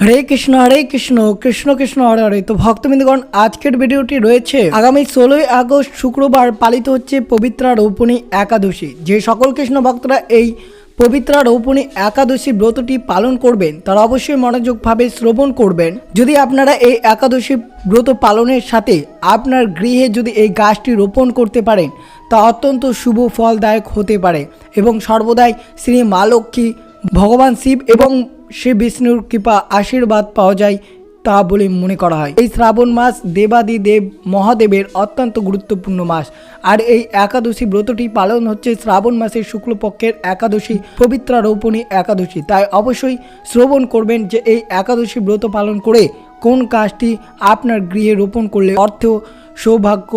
হরে কৃষ্ণ হরে কৃষ্ণ কৃষ্ণ কৃষ্ণ, হরে হরে। তো ভক্তবৃন্দগণ, আজকের ভিডিওটি রয়েছে আগামী ষোলোই আগস্ট শুক্রবার পালিত হচ্ছে পবিত্রা রৌপণী একাদশী। যে সকল কৃষ্ণ ভক্তরা এই পবিত্রা রৌপণী একাদশী ব্রতটি পালন করবেন, তারা অবশ্যই মনোযোগভাবে শ্রবণ করবেন। যদি আপনারা এই একাদশী ব্রত পালনের সাথে আপনার গৃহে যদি এই গাছটি রোপণ করতে পারেন, তা অত্যন্ত শুভ, ফলদায়ক হতে পারে। এবং সর্বদাই শ্রী মা লক্ষ্মী, ভগবান শিব এবং শ্রী বিষ্ণুর কৃপা আশীর্বাদ পাওয়া যায় তা বলে মনে করা হয়। এই শ্রাবণ মাস দেবাদি দেব মহাদেবের অত্যন্ত গুরুত্বপূর্ণ মাস। আর এই একাদশী ব্রতটি পালন হচ্ছে শ্রাবণ মাসের শুক্লপক্ষের একাদশী, পবিত্রা রৌপণী একাদশী। তাই অবশ্যই শ্রবণ করবেন যে এই একাদশী ব্রত পালন করে কোন কাজটি আপনার গৃহে রোপণ করলে অর্থ, সৌভাগ্য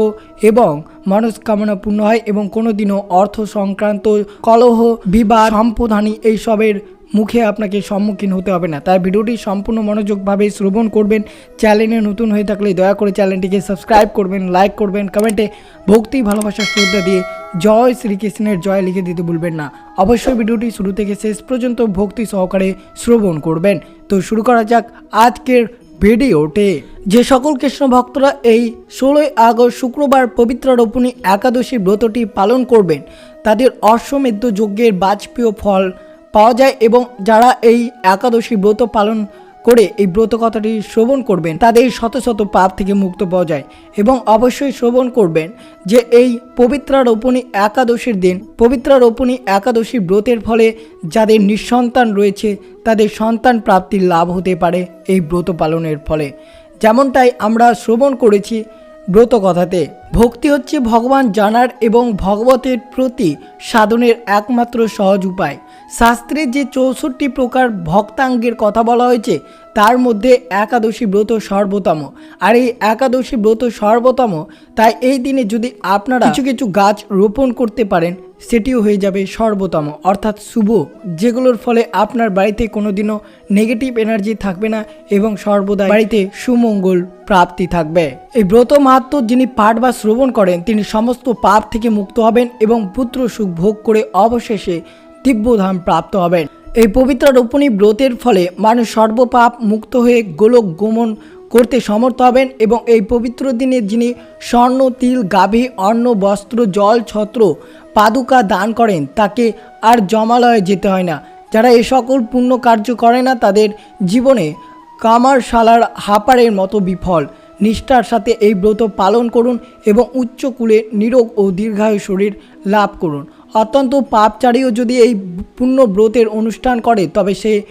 এবং মনস্কামনা পূর্ণ হয় এবং কোনোদিনও অর্থ সংক্রান্ত কলহ, বিবাদ সম্পদহানি এইসবের মুখে আপনাকে সম্মুখীন হতে হবে না। তাই ভিডিওটি সম্পূর্ণ মনোযোগভাবে শ্রবণ করবেন। চ্যানেলে নতুন হয়ে থাকলে দয়া করে চ্যানেলটিকে সাবস্ক্রাইব করবেন, লাইক করবেন, কমেন্টে ভক্তি ভালোবাসার শ্রদ্ধা দিয়ে জয় শ্রীকৃষ্ণের জয় লিখে দিতে ভুলবেন না। অবশ্যই ভিডিওটি শুরু থেকে শেষ পর্যন্ত ভক্তি সহকারে শ্রবণ করবেন। তো শুরু করা যাক আজকের ভিডিওতে। যে সকল কৃষ্ণ ভক্তরা এই ষোলোই আগস্ট শুক্রবার পবিত্র রোপণী একাদশী ব্রতটি পালন করবেন, তাদের অশ্বমেধ যজ্ঞের বাজপেয় ফল পাওয়া যায় এবং যারা এই একাদশী ব্রত পালন করে এই ব্রত কথাটি শ্রবণ করবেন, তাদের শত শত পাপ থেকে মুক্ত পাওয়া যায় এবং অবশ্যই শ্রবণ করবেন যে এই পবিত্রা রোপণী একাদশীর দিন পবিত্রা রোপণী একাদশী ব্রতের ফলে যাদের নিঃসন্তান রয়েছে, তাদের সন্তান প্রাপ্তির লাভ হতে পারে এই ব্রত পালনের ফলে। যেমনটাই আমরা শ্রবণ করেছি ব্রত কথাতে, ভক্তি হচ্ছে ভগবান জানার এবং ভগবতের প্রতি সাধনের একমাত্র সহজ উপায়। শাস্ত্রে যে চৌষট্টি প্রকার ভক্তাঙ্গের কথা বলা হয়েছে তার মধ্যে একাদশী ব্রত সর্বোত্তম। আর এই একাদশী ব্রত সর্বোত্তম, তাই এই দিনে যদি আপনারা কিছু কিছু গাছ রোপণ করতে পারেন, সেটিও হয়ে যাবে সর্বোত্তম। অর্থাৎ শুভ, যেগুলোর ফলে আপনার বাড়িতে কোনোদিনও নেগেটিভ এনার্জি থাকবে না এবং সর্বদা বাড়িতে সুমঙ্গল প্রাপ্তি থাকবে। এই ব্রত মাহাত্ম যিনি পাঠ বা শ্রবণ করেন, তিনি সমস্ত পাপ থেকে মুক্ত হবেন এবং পুত্র সুখ ভোগ করে অবশেষে দিব্যধাম প্রাপ্ত হবেন। এই পবিত্র রোপণী ব্রতের ফলে মানুষ সর্বপাপ মুক্ত হয়ে গোলক গমন করতে সমর্থ হবেন এবং এই পবিত্র দিনে যিনি স্বর্ণ, তিল, গাভী, অন্ন, বস্ত্র, জল, ছত্র, পাদুকা দান করেন, তাকে আর জমালয়ে যেতে হয় না। যারা এ সকল পুণ্য কার্য করে না, তাদের জীবনে কামারশালার হাপারের মতো বিফল। নিষ্ঠার সাথে এই ব্রত পালন করুন এবং উচ্চকুলে নিরোগ ও দীর্ঘায়ু শরীর লাভ করুন। অত্যন্ত পাপচারীও যদি এই পূর্ণ ব্রতের অনুষ্ঠান করে, তবে সে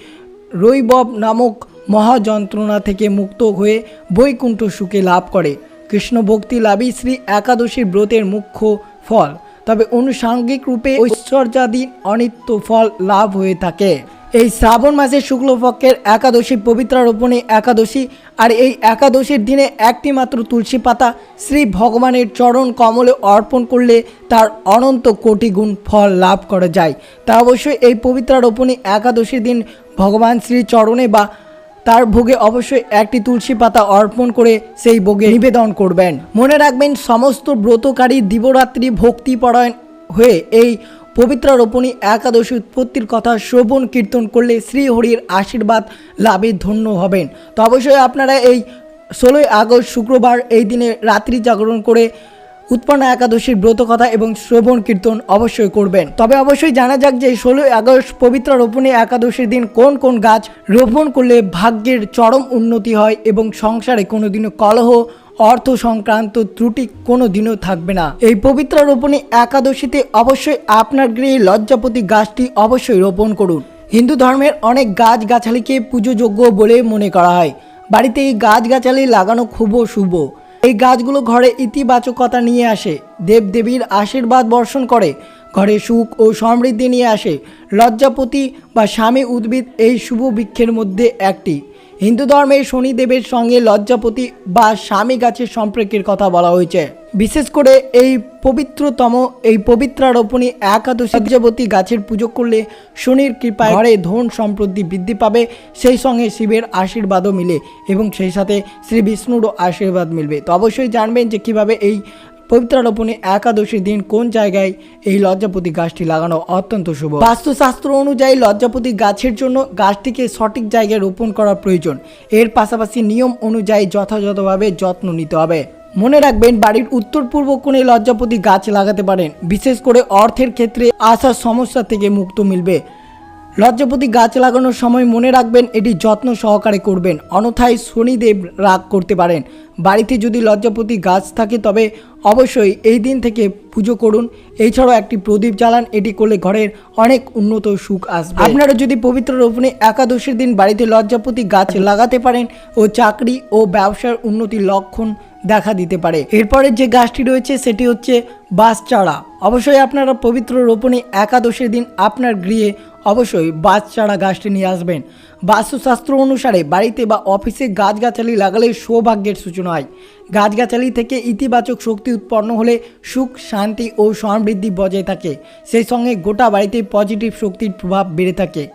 রৈবব নামক মহাযন্ত্রণা থেকে মুক্ত হয়ে বৈকুণ্ঠ সুখে লাভ করে। কৃষ্ণ ভক্তি লাভই শ্রী একাদশীর ব্রতের মুখ্য ফল। তবে অনুষাঙ্গিক রূপে ঐশ্বর্যাদি অনিত্য ফল লাভ হয়ে থাকে। এই শ্রাবণ মাসের শুক্লপক্ষের একাদশী পবিত্র রোপণী একাদশী আর এই একাদশীর দিনে একটি মাত্র তুলসী পাতা শ্রী ভগবানের চরণ কমলে অর্পণ করলে তার অনন্ত কোটি গুণ ফল লাভ করা যায়। তা অবশ্যই এই পবিত্র রোপণী একাদশীর দিন ভগবান শ্রী চরণে বা তার ভোগে অবশ্যই একটি তুলসী পাতা অর্পণ করে সেই ভোগে নিবেদন করবেন। মনে রাখবেন, সমস্ত ব্রতকারী দিবরাত্রি ভক্তিপরায়ণ হয়ে এই পবিত্র রোপণী একাদশী উৎপত্তির কথা শ্রবণ কীর্তন করলে শ্রীহরির আশীর্বাদ লাভে ধন্য হবেন। তো অবশ্যই আপনারা এই ষোলোই আগস্ট শুক্রবার এই দিনে রাত্রি জাগরণ করে উৎপন্ন একাদশীর ব্রত কথা এবং শ্রবণ কীর্তন অবশ্যই করবেন। তবে অবশ্যই জানা যাক যে ষোলোই আগস্ট পবিত্র রোপণী একাদশীর দিন কোন কোন গাছ রোপণ করলে ভাগ্যের চরম উন্নতি হয় এবং সংসারে কোনোদিনও কলহ অর্থ সংক্রান্ত ত্রুটি কোনো দিনও থাকবে না। এই পবিত্র রোপণী একাদশীতে অবশ্যই আপনার গৃহে লজ্জাপতি গাছটি অবশ্যই রোপণ করুন। হিন্দু ধর্মের অনেক গাছ গাছালিকে পুজোযোগ্য বলে মনে করা হয়। বাড়িতে এই গাছ গাছালি লাগানো খুব শুভ। এই গাছগুলো ঘরে ইতিবাচকতা নিয়ে আসে। দেবদেবীর আশীর্বাদ বর্ষণ করে। ঘরে সুখ ও সমৃদ্ধি নিয়ে আসে। লজ্জাপতি বা স্বামী উদ্ভিদ এই শুভ বৃক্ষের মধ্যে একটি। হিন্দু ধর্মে শনিদেবের সঙ্গে লজ্জাপতি বা স্বামী গাছের সম্পর্কের কথা বলা হয়েছে। বিশেষ করে এই পবিত্রতম, এই পবিত্রারোপণী একাদশী লজ্জাপতি গাছের পুজো করলে শনির কৃপায় ঘরে ধন সম্পত্তি বৃদ্ধি পাবে, সেই সঙ্গে শিবের আশীর্বাদও মিলে এবং সেই সাথে শ্রী বিষ্ণুরও আশীর্বাদ মিলবে। তো অবশ্যই জানবেন যে কীভাবে এই পবিত্র রোপণী একাদশীর দিন কোন জায়গায় এই লজ্জাপতি গাছটি লাগানো অত্যন্ত শুভ? বাস্তুশাস্ত্র অনুযায়ী লজ্জাপতি গাছের জন্য গাছটিকে সঠিক জায়গায় রোপণ করা প্রয়োজন। এর পাশাপাশি নিয়ম অনুযায়ী যথাযথভাবে যত্ন নিতে হবে। মনে রাখবেন, বাড়ির উত্তর পূর্ব কোণে লজ্জাপতি গাছ লাগাতে পারেন। বিশেষ করে অর্থের ক্ষেত্রে আসার সমস্যা থেকে মুক্ত মিলবে। লজ্জাপতি গাছ লাগানোর সময় মনে রাখবেন এটি যত্ন সহকারে করবেন, অন্যথায় শনিদেব রাগ করতে পারেন। বাড়িতে যদি লজ্জাপতি গাছ থাকে তবে অবশ্যই এই দিন থেকে পুজো করুন। এছাড়াও একটি প্রদীপ জ্বালান, এটি করলে ঘরের অনেক উন্নত সুখ আসবে। আপনারা যদি পবিত্র রোপণে একাদশীর দিন বাড়িতে লজ্জাপতি গাছ লাগাতে পারেন ও চাকরি ও ব্যবসার উন্নতির লক্ষণ দেখা দিতে পারে। এরপরে যে গাছটি রয়েছে সেটি হচ্ছে বাস চারা অবশ্যই আপনারা পবিত্র রোপণে একাদশের দিন আপনার গৃহে অবশ্যই বাস চারা গাছটি নিয়ে আসবেন। বাস্তুশাস্ত্র অনুসারে বাড়িতে বা অফিসে গাছগাছালি লাগালে সৌভাগ্যের সূচনা হয়। গাছগাছালি থেকে ইতিবাচক শক্তি উৎপন্ন হলে সুখ, শান্তি ও সমৃদ্ধি বজায় থাকে। সেই সঙ্গে গোটা বাড়িতে পজিটিভ শক্তির প্রভাব বেড়ে থাকে।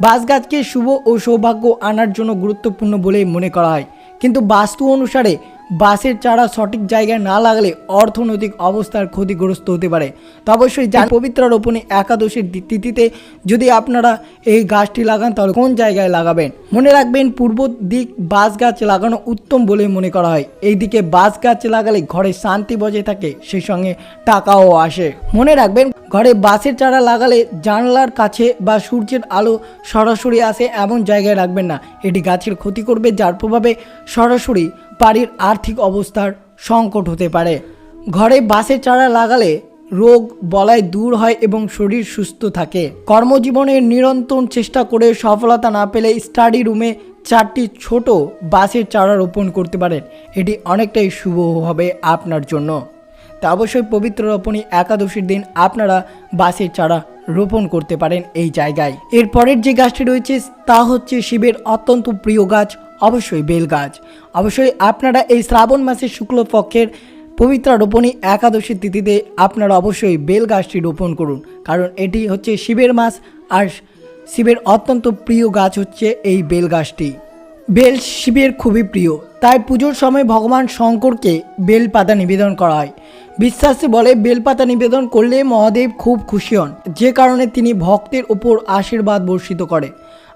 বাঁশ গাছকে শুভ ও সৌভাগ্য আনার জন্য গুরুত্বপূর্ণ বলে মনে করা হয়। কিন্তু বাস্তু অনুসারে বাসের চারা সঠিক জায়গায় না লাগলে অর্থনৈতিক অবস্থার ক্ষতিগ্রস্ত হতে পারে। তো অবশ্যই যা পবিত্র রোপণে একাদশীর তিথিতে যদি আপনারা এই গাছটি লাগান, তাহলে কোন জায়গায় লাগাবেন? মনে রাখবেন, পূর্ব দিক বাঁশ গাছ লাগানো উত্তম বলে মনে করা হয়। এই দিকে বাঁশ গাছ লাগালে ঘরে শান্তি বজায় থাকে, সেই সঙ্গে টাকাও আসে। মনে রাখবেন ঘরে বাঁশের চারা লাগালে জানলার কাছে বা সূর্যের আলো সরাসরি আসে এমন জায়গায় রাখবেন না। এটি গাছের ক্ষতি করবে, যার প্রভাবে সরাসরি বাড়ির আর্থিক অবস্থার সংকট হতে পারে। ঘরে বাঁশের চারা লাগালে রোগ বলায় দূর হয় এবং শরীর সুস্থ থাকে। কর্মজীবনে নিরন্তর চেষ্টা করে সফলতা না পেলে স্টাডি রুমে চারটি ছোট বাঁশের চারা রোপণ করতে পারেন। এটি অনেকটাই শুভ হবে আপনার জন্য। তা অবশ্যই পবিত্র রোপণী একাদশীর দিন আপনারা বাঁশের চারা রোপণ করতে পারেন এই জায়গায়। এরপরের যে গাছটি রয়েছে, তা হচ্ছে শিবের অত্যন্ত প্রিয় গাছ, অবশ্যই বেল গাছ। অবশ্যই আপনারা এই শ্রাবণ মাসের শুক্লপক্ষের পবিত্র রোপণী একাদশী তিথিতে আপনারা অবশ্যই বেল গাছটি রোপণ করুন। কারণ এটি হচ্ছে শিবের মাস আর শিবের অত্যন্ত প্রিয় গাছ হচ্ছে এই বেল গাছটি। বেল শিবের খুবই প্রিয়। তাই পুজোর সময় ভগবান শঙ্করকে বেলপাতা নিবেদন করা হয়। বিশ্বাসে বলে, বেলপাতা নিবেদন করলে মহাদেব খুব খুশি হন। যে কারণে তিনি ভক্তের ওপর আশীর্বাদ বর্ষিত করে।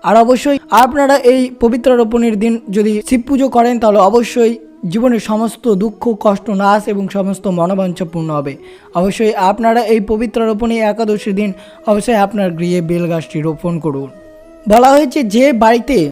আর অবশ্যই আপনারা এই পবিত্র রোপণের দিন যদি শিব পুজো করেন, তাহলে অবশ্যই জীবনের সমস্ত দুঃখ, কষ্ট, নাশ এবং সমস্ত মনোবাঞ্ছা পূর্ণ হবে। অবশ্যই আপনারা এই পবিত্র রোপণে একাদশীর দিন অবশ্যই আপনার গৃহে বেল গাছটি রোপণ করুন। বলা হয়েছে, যে বাড়িতে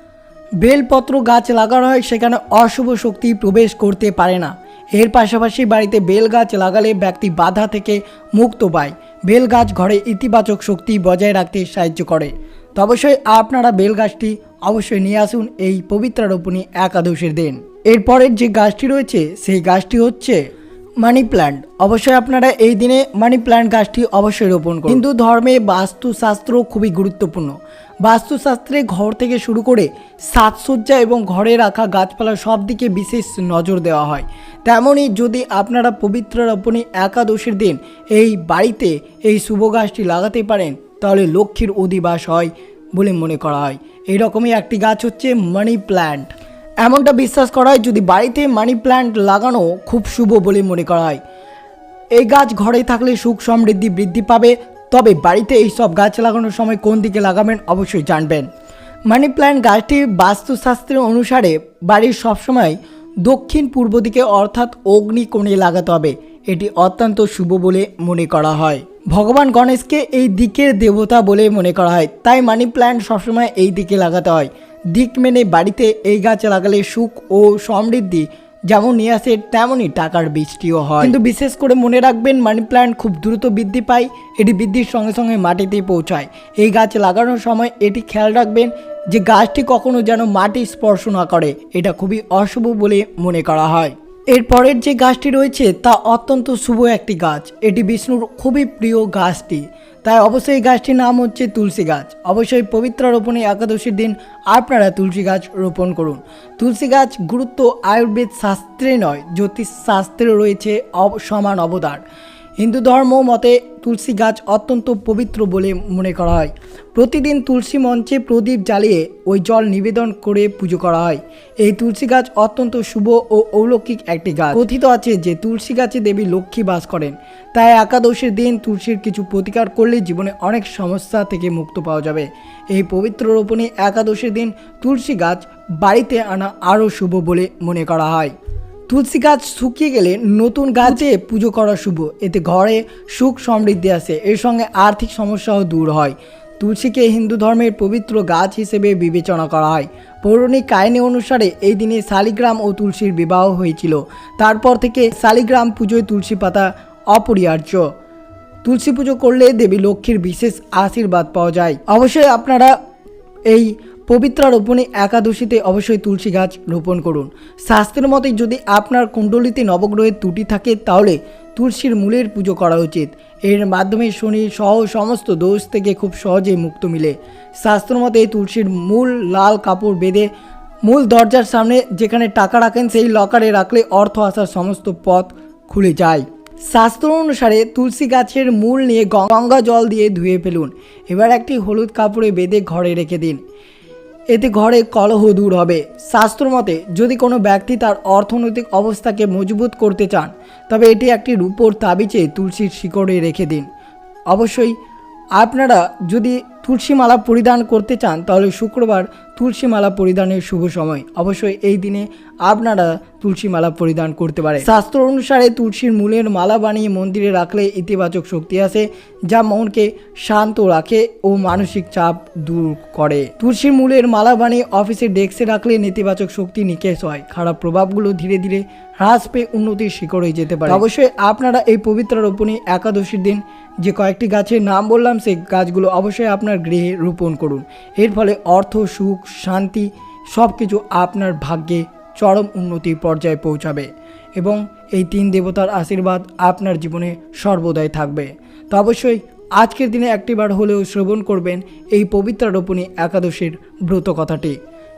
বেলপত্র গাছ লাগানো হয়, সেখানে অশুভ শক্তি প্রবেশ করতে পারে না। এর পাশাপাশি বাড়িতে বেল গাছ লাগালে ব্যক্তি বাধা থেকে মুক্ত পায়। বেল গাছ ঘরে ইতিবাচক শক্তি বজায় রাখতে সাহায্য করে। তো অবশ্যই আপনারা বেল গাছটি অবশ্যই নিয়ে আসুন এই পবিত্র রোপণী একাদশীর দিন। এরপরের যে গাছটি রয়েছে, সেই গাছটি হচ্ছে মানি প্ল্যান্ট। অবশ্যই আপনারা এই দিনে মানি প্ল্যান্ট গাছটি অবশ্যই রোপণ করুন। হিন্দু ধর্মে বাস্তুশাস্ত্র খুবই গুরুত্বপূর্ণ। বাস্তুশাস্ত্রে ঘর থেকে শুরু করে সাজসজ্জা এবং ঘরে রাখা গাছপালা সব দিকে বিশেষ নজর দেওয়া হয়। তেমনই যদি আপনারা পবিত্র রোপণী একাদশীর দিন এই বাড়িতে এই শুভ গাছটি লাগাতে পারেন, তাহলে লক্ষ্মীর অধিবাস হয় বলে মনে করা হয়। এইরকমই একটি গাছ হচ্ছে মানি প্ল্যান্ট। এমনটা বিশ্বাস করা হয় যদি বাড়িতে মানি প্ল্যান্ট লাগানো খুব শুভ বলে মনে করা হয়। এই গাছ ঘরে থাকলে সুখ সমৃদ্ধি বৃদ্ধি পাবে তবে বাড়িতে এই সব গাছ লাগানোর সময় কোন দিকে লাগাবেন অবশ্যই জানবেন। মানি প্ল্যান্ট গাছটি বাস্তুশাস্ত্রের অনুসারে বাড়ির সবসময় দক্ষিণ পূর্ব দিকে অর্থাৎ অগ্নি কোণে লাগাতে হবে। এটি অত্যন্ত শুভ বলে মনে করা হয়। ভগবান গণেশকে এই দিকের দেবতা বলে মনে করা হয়। তাই মানি প্ল্যান্ট সবসময় এই দিকে লাগাতে হয়। দিক মেনে বাড়িতে এই গাছ লাগালে সুখ ও সমৃদ্ধি যেমন আসে, তেমনই টাকার বৃষ্টিও হয়। কিন্তু বিশেষ করে মনে রাখবেন মানি প্ল্যান্ট খুব দ্রুত বৃদ্ধি পায়, এটি বৃদ্ধির সঙ্গে সঙ্গে মাটিতে পৌঁছায়। এই গাছ লাগানোর সময় এটি খেয়াল রাখবেন যে গাছটি কখনো যেন মাটি স্পর্শ না করে, এটা খুবই অশুভ বলে মনে করা হয়। এরপরের যে গাছটি রয়েছে, তা অত্যন্ত শুভ একটি গাছ। এটি বিষ্ণুর খুবই প্রিয় গাছটি। তাই অবশ্যই গাছটির নাম হচ্ছে তুলসী গাছ। অবশ্যই পবিত্র রোপণে একাদশীর দিন আপনারা তুলসী গাছ রোপণ করুন। তুলসী গাছ গুরুত্ব আয়ুর্বেদ শাস্ত্রে নয়, জ্যোতিষ শাস্ত্রে রয়েছে সমান অবদান। হিন্দু ধর্ম মতে তুলসী গাছ অত্যন্ত পবিত্র বলে মনে করা হয়। প্রতিদিন তুলসী মঞ্চে প্রদীপ জ্বালিয়ে ওই জল নিবেদন করে পুজো করা হয়। এই তুলসী গাছ অত্যন্ত শুভ ও অলৌকিক একটি গাছ। কথিত আছে যে তুলসী গাছে দেবী লক্ষ্মী বাস করেন। তাই একাদশীর দিন তুলসীর কিছু প্রতিকার করলে জীবনে অনেক সমস্যা থেকে মুক্ত পাওয়া যাবে। এই পবিত্র রোপণে একাদশীর দিন তুলসী গাছ বাড়িতে আনা আরও শুভ বলে মনে করা হয়। তুলসী গাছ শুকিয়ে গেলে নতুন গাছে পুজো করা শুভ। এতে ঘরে সুখ সমৃদ্ধি আসে। এর সঙ্গে আর্থিক সমস্যাও দূর হয়। তুলসীকে হিন্দু ধর্মের পবিত্র গাছ হিসেবে বিবেচনা করা হয়। পৌরাণিক কাহিনী অনুসারে এই দিনে শালিগ্রাম ও তুলসীর বিবাহ হয়েছিল। তারপর থেকে শালিগ্রাম পুজোয় তুলসী পাতা অপরিহার্য। তুলসী পুজো করলে দেবী লক্ষ্মীর বিশেষ আশীর্বাদ পাওয়া যায়। অবশ্যই আপনারা এই পবিত্র রোপণে একাদশীতে অবশ্যই তুলসী গাছ রোপণ করুন। শাস্ত্রের মতে যদি আপনার কুণ্ডলিতে নবগ্রহের ত্রুটি থাকে, তাহলে তুলসীর মূলের পুজো করা উচিত। এর মাধ্যমে শনি সহ সমস্ত দোষ থেকে খুব সহজেই মুক্ত মিলে। শাস্ত্র মতে তুলসীর মূল লাল কাপড় বেঁধে মূল দরজার সামনে যেখানে টাকা রাখেন, সেই লকারে রাখলে অর্থ আসার সমস্ত পথ খুলে যায়। শাস্ত্র অনুসারে তুলসী গাছের মূল নিয়ে গঙ্গা জল দিয়ে ধুয়ে ফেলুন। এবার একটি হলুদ কাপড়ে বেঁধে ঘরে রেখে দিন। এতে ঘরে কলহ দূর হবে। শাস্ত্র মতে, যদি কোনো ব্যক্তি তার অর্থনৈতিক অবস্থাকে মজবুত করতে চান, তবে এটি একটি রূপোর তাবিচে তুলসীর শিকড়ে রেখে দিন। অবশ্যই আপনারা যদি তুলসী মালা পরিধান করতে চান, তাহলে শুক্রবার তুলসী মালা পরিধানের শুভ সময়। অবশ্যই এই দিনে আপনারা তুলসী মালা পরিধান করতে পারে শাস্ত্র অনুসারে তুলসীর মূলের মালা বানিয়ে মন্দিরে রাখলে ইতিবাচক শক্তি আসে, যা মনকে শান্ত রাখে ও মানসিক চাপ দূর করে। তুলসীর মূলের মালা বানিয়ে অফিসের ডেস্কে রাখলে নেতিবাচক শক্তি নিকেশ হয়। খারাপ প্রভাবগুলো ধীরে ধীরে হ্রাস পেয়ে উন্নতির শিখরে যেতে পারে। অবশ্যই আপনারা এই পবিত্র রোপণী একাদশীর দিন যে কয়েকটি গাছের নাম বললাম, সেই গাছগুলো অবশ্যই আপনার গৃহে রোপণ করুন। এর ফলে অর্থ, সুখ, শান্তি সব কিছু আপনার ভাগ্যে চরম উন্নতির পর্যায়ে পৌঁছাবে এবং এই তিন দেবতার আশীর্বাদ আপনার জীবনে সর্বদাই থাকবে। তো অবশ্যই আজকের দিনে একটিবার হলেও শ্রবণ করবেন এই পবিত্র রোপণী একাদশীর ব্রত কথাটি।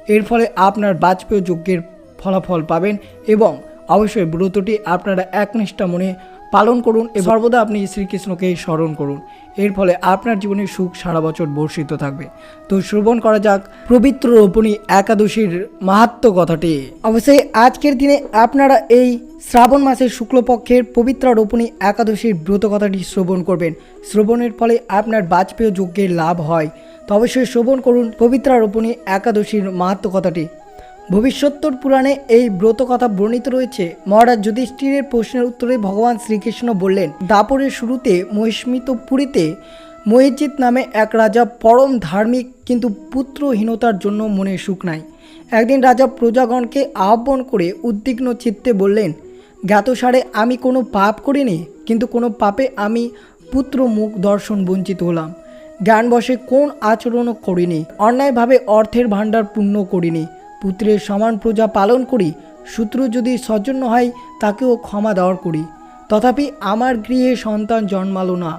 এর ফলে আপনার বাজপেয় যজ্ঞের ফলাফল পাবেন এবং অবশ্যই ব্রতটি আপনারা একনিষ্ঠা মনে পালন করুন এ সর্বদা আপনি শ্রীকৃষ্ণকে স্মরণ করুন। এর ফলে আপনার জীবনে সুখ সারা বছর বর্ষিত থাকবে। তো শ্রবণ করা যাক পবিত্র রোপণী একাদশীর মাহাত্ম কথাটি। অবশ্যই আজকের দিনে আপনারা এই শ্রাবণ মাসের শুক্লপক্ষের পবিত্র রোপণী একাদশীর ব্রত কথাটি শ্রবণ করবেন। শ্রবণের ফলে আপনার বাজপেয় যজ্ঞের লাভ হয়। তো অবশ্যই শ্রবণ করুন পবিত্র রোপণী একাদশীর মাহাত্ম কথাটি। ভবিষ্যত্তর পুরাণে এই ব্রত কথা বর্ণিত রয়েছে। মহারাজ যুধিষ্ঠিরের প্রশ্নের উত্তরে ভগবান শ্রীকৃষ্ণ বললেন, দাপরের শুরুতে মহিষ্মিত পুরীতে মহিজিৎ নামে এক রাজা পরম ধার্মিক কিন্তু পুত্রহীনতার জন্য মনে সুখ নাই। একদিন রাজা প্রজাগণকে আহ্বান করে উদ্বিগ্ন চিত্তে বললেন, জ্ঞাতসারে আমি কোনো পাপ করিনি, কিন্তু কোনো পাপে আমি পুত্র মুখ দর্শন বঞ্চিত হলাম। জ্ঞানবশে কোন আচরণও করিনি, অন্যায়ভাবে অর্থের ভাণ্ডার পূর্ণ করিনি। পুত্রের সমান প্রজা পালন করি, শত্রু যদি সজ্জন্য হয়, তাকেও ক্ষমা দেওয়ার করি। তথাপি আমার গৃহে সন্তান জন্মালো না।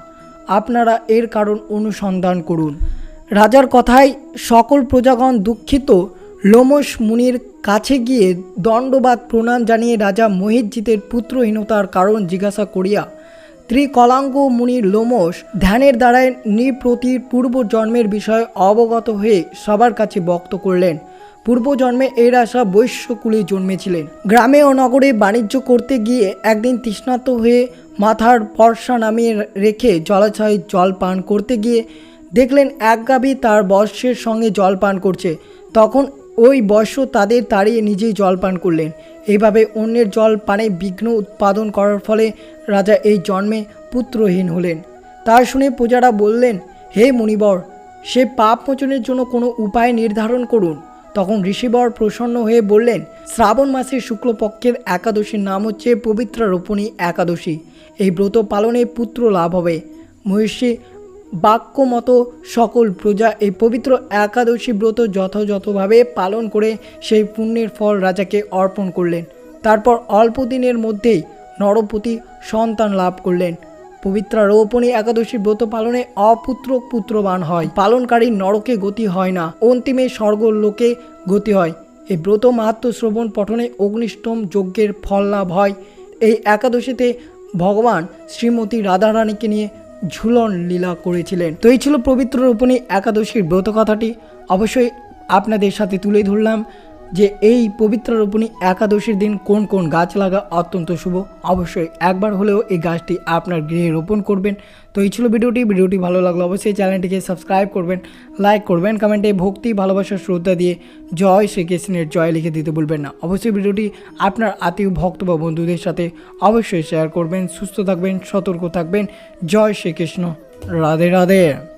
আপনারা এর কারণ অনুসন্ধান করুন। রাজার কথায় সকল প্রজাগণ দুঃখিত। লোমস মুনির কাছে গিয়ে দণ্ডবাদ প্রণাম জানিয়ে রাজা মহিজিতের পুত্রহীনতার কারণ জিজ্ঞাসা করিয়া, ত্রিকলাঙ্গ মুনির লোমস ধ্যানের দ্বারায় নৃপ্রতির পূর্বজন্মের বিষয়ে অবগত হয়ে সবার কাছে বক্ত করলেন। পূর্বজন্মে এর আশা বৈশ্যকুলে জন্মেছিলেন। গ্রামে ও নগরে বাণিজ্য করতে গিয়ে একদিন তৃষ্ণাত হয়ে মাথার পর্ষা নামিয়ে রেখে জলাশয়ে জল পান করতে গিয়ে দেখলেন এক গাভী তার বর্ষের সঙ্গে জল পান করছে। তখন ওই বর্ষ তাদের তাড়িয়ে নিজেই জল পান করলেন। এইভাবে অন্যের জল পানে বিঘ্ন উৎপাদন করার ফলে রাজা এই জন্মে পুত্রহীন হলেন। তার শুনে প্রজারা বললেন, হে মুনিবর, সে পাপ মোচনের জন্য কোনো উপায় নির্ধারণ করুন। তখন ঋষিবর প্রসন্ন হয়ে বললেন, শ্রাবণ মাসের শুক্লপক্ষের একাদশীর নাম হচ্ছে পবিত্র রোপণী একাদশী। এই ব্রত পালনে পুত্র লাভ হবে। মহিষী বাক্য মতো সকল প্রজা এই পবিত্র একাদশী ব্রত যথাযথভাবে পালন করে সেই পুণ্যের ফল রাজাকে অর্পণ করলেন। তারপর অল্প দিনের মধ্যেই নরপতি সন্তান লাভ করলেন। পবিত্র রৌপণী একাদশী ব্রত পালনে অপুত্র পুত্রবান হয়। পালনকারী নরকে গতি হয় না, অন্তিমে স্বর্গ লোকে গতি হয়। এই ব্রত মাহাত্ম শ্রবণ পঠনে অগ্নিষ্টম যজ্ঞের ফল লাভ হয়। এই একাদশীতে ভগবান শ্রীমতী রাধারানীকে নিয়ে ঝুলন লীলা করেছিলেন। তো এই ছিল পবিত্র রোপণী একাদশীর ব্রত কথাটি। অবশ্যই আপনাদের সাথে তুলে ধরলাম। যে এই পবিত্র রোপণী একাদশীর দিন কোন কোন গাছ লাগা অত্যন্ত শুভ, অবশ্যই একবার হলেও এই গাছটি আপনার গৃহে রোপণ করবেন। তো এই ছিল ভিডিওটি ভিডিওটি ভালো লাগল অবশ্যই চ্যানেলটিকে সাবস্ক্রাইব করবেন, লাইক করবেন, কমেন্টে ভক্তি ভালোবাসার শ্রদ্ধা দিয়ে জয় শ্রীকৃষ্ণের জয় লিখে দিতে ভুলবেন না। অবশ্যই ভিডিওটি আপনার আত্মীয়, ভক্ত বা বন্ধুদের সাথে অবশ্যই শেয়ার করবেন, সুস্থ থাকবেন, সতর্ক থাকবেন। জয় শ্রীকৃষ্ণ, রাধে রাধে।